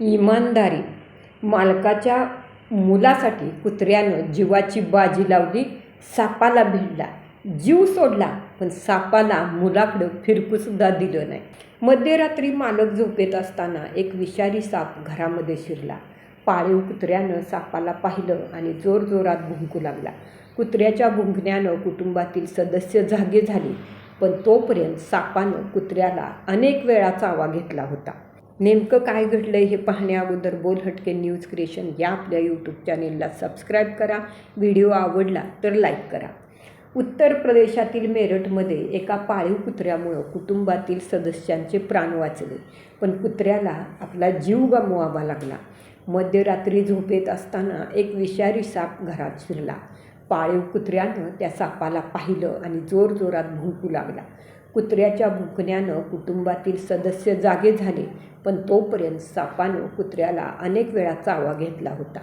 इमानदारी. मालकाच्या मुलासाठी कुत्र्यानं जीवाची बाजी लावली सापाला भिडला. जीव सोडला पण सापाला मुलाकडं फिरकूसुद्धा दिलं नाही. मध्यरात्री मालक झोपेत असताना एक विषारी साप घरामध्ये शिरला. पाळीव कुत्र्यानं सापाला पाहिलं आणि जोरजोरात भुंकू लागला. कुत्र्याच्या भुंकण्यानं कुटुंबातील सदस्य जागे झाले पण तोपर्यंत सापानं कुत्र्याला अनेक वेळा चावा घेतला होता. नेमकं काय घडलंय हे पाहण्याअगोदर बोल हटके न्यूज क्रिएशन या आपल्या यूट्यूब चॅनेलला सबस्क्राईब करा. व्हिडिओ आवडला तर लाईक करा. उत्तर प्रदेशातील मेरठमध्ये एका पाळीव कुत्र्यामुळं कुटुंबातील सदस्यांचे प्राण वाचले. पण कुत्र्याला आपला जीव गमवावा लागला. मध्यरात्री झोपेत असताना एक विषारी साप घरात शिरला. पाळीव कुत्र्यानं त्या सापाला पाहिलं आणि जोरजोरात भुंकू लागला. कुत्र्याच्या भुंकण्यानं कुटुंबातील सदस्य जागे झाले पण तोपर्यंत सापानं कुत्र्याला अनेक वेळा चावा घेतला होता.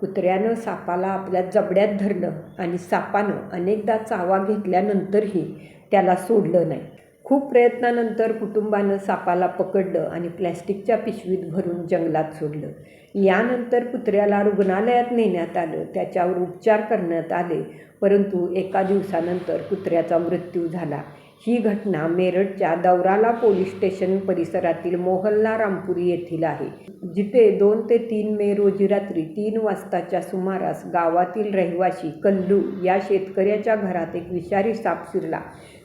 कुत्र्यानं सापाला आपल्या जबड्यात धरलं आणि सापानं अनेकदा चावा घेतल्यानंतरही त्याला सोडलं नाही. खूप प्रयत्नानंतर कुटुंबानं सापाला पकडलं आणि प्लॅस्टिकच्या पिशवीत भरून जंगलात सोडलं. यानंतर कुत्र्याला रुग्णालयात नेण्यात आलं. त्याच्यावर उपचार करण्यात आले परंतु एका दिवसानंतर कुत्र्याचा मृत्यू झाला. ही घटना मेरठच्या दौराला पोलीस स्टेशन परिसरातील मोहल्ला रामपुरी येथील आहे जिथे दोन ते तीन मे रोजी रात्री तीन वाजताच्या सुमारास गावातील रहिवासी कल्लू या शेतकऱ्याच्या घरात एक विषारी साप शिरला.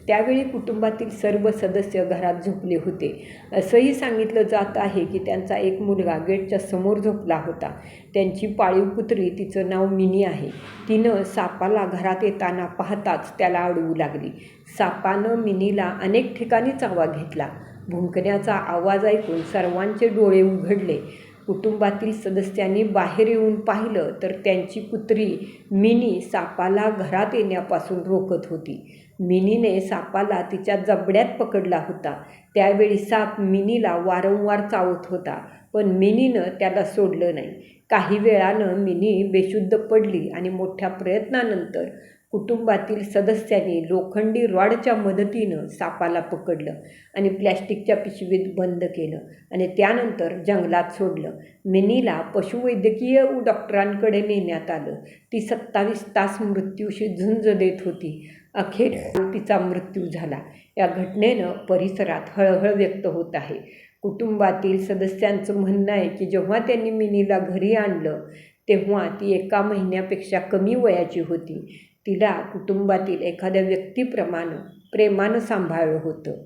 त्यावेळी कुटुंबातील सर्व सदस्य घरात झोपले होते. असंही सांगितलं जात आहे की त्यांचा एक मुलगा गेटच्या समोर झोपला होता. त्यांची पाळीव कुत्री तिचं नाव मिनी आहे. तिनं सापाला घरात येताना पाहताच त्याला अडवू लागली. सापानं मिनीला अनेक ठिकाणी चावा घेतला. भुंकण्याचा आवाज ऐकून सर्वांचे डोळे उघडले. कुटुंबातील सदस्यांनी बाहेर येऊन पाहिलं तर त्यांची कुत्री मिनी सापाला घरात येण्यापासून रोखत होती. मिनीने सापाला तिच्या जबड्यात पकडला होता. त्यावेळी साप मिनीला वारंवार चावत होता पण मिनीनं त्याला सोडलं नाही. काही वेळानं मिनी बेशुद्ध पडली आणि मोठ्या प्रयत्नानंतर कुटुंबातील सदस्यांनी लोखंडी रॉडच्या मदतीनं सापाला पकडलं आणि प्लॅस्टिकच्या पिशवीत बंद केलं आणि त्यानंतर जंगलात सोडलं. मिनीला पशुवैद्यकीय डॉक्टरांकडे नेण्यात आलं. ती सत्तावीस तास मृत्यूशी झुंज देत होती. अखेर तिचा मृत्यू झाला. या घटनेनं परिसरात हळहळ व्यक्त होत आहे. कुटुंबातील सदस्यांचं म्हणणं आहे की जेव्हा त्यांनी मिनीला घरी आणलं तेव्हा ती एका महिन्यापेक्षा कमी वयाची होती. तिला कुटुंबातील एखाद्या व्यक्तीप्रमाणे प्रेमानं सांभाळलं होतं.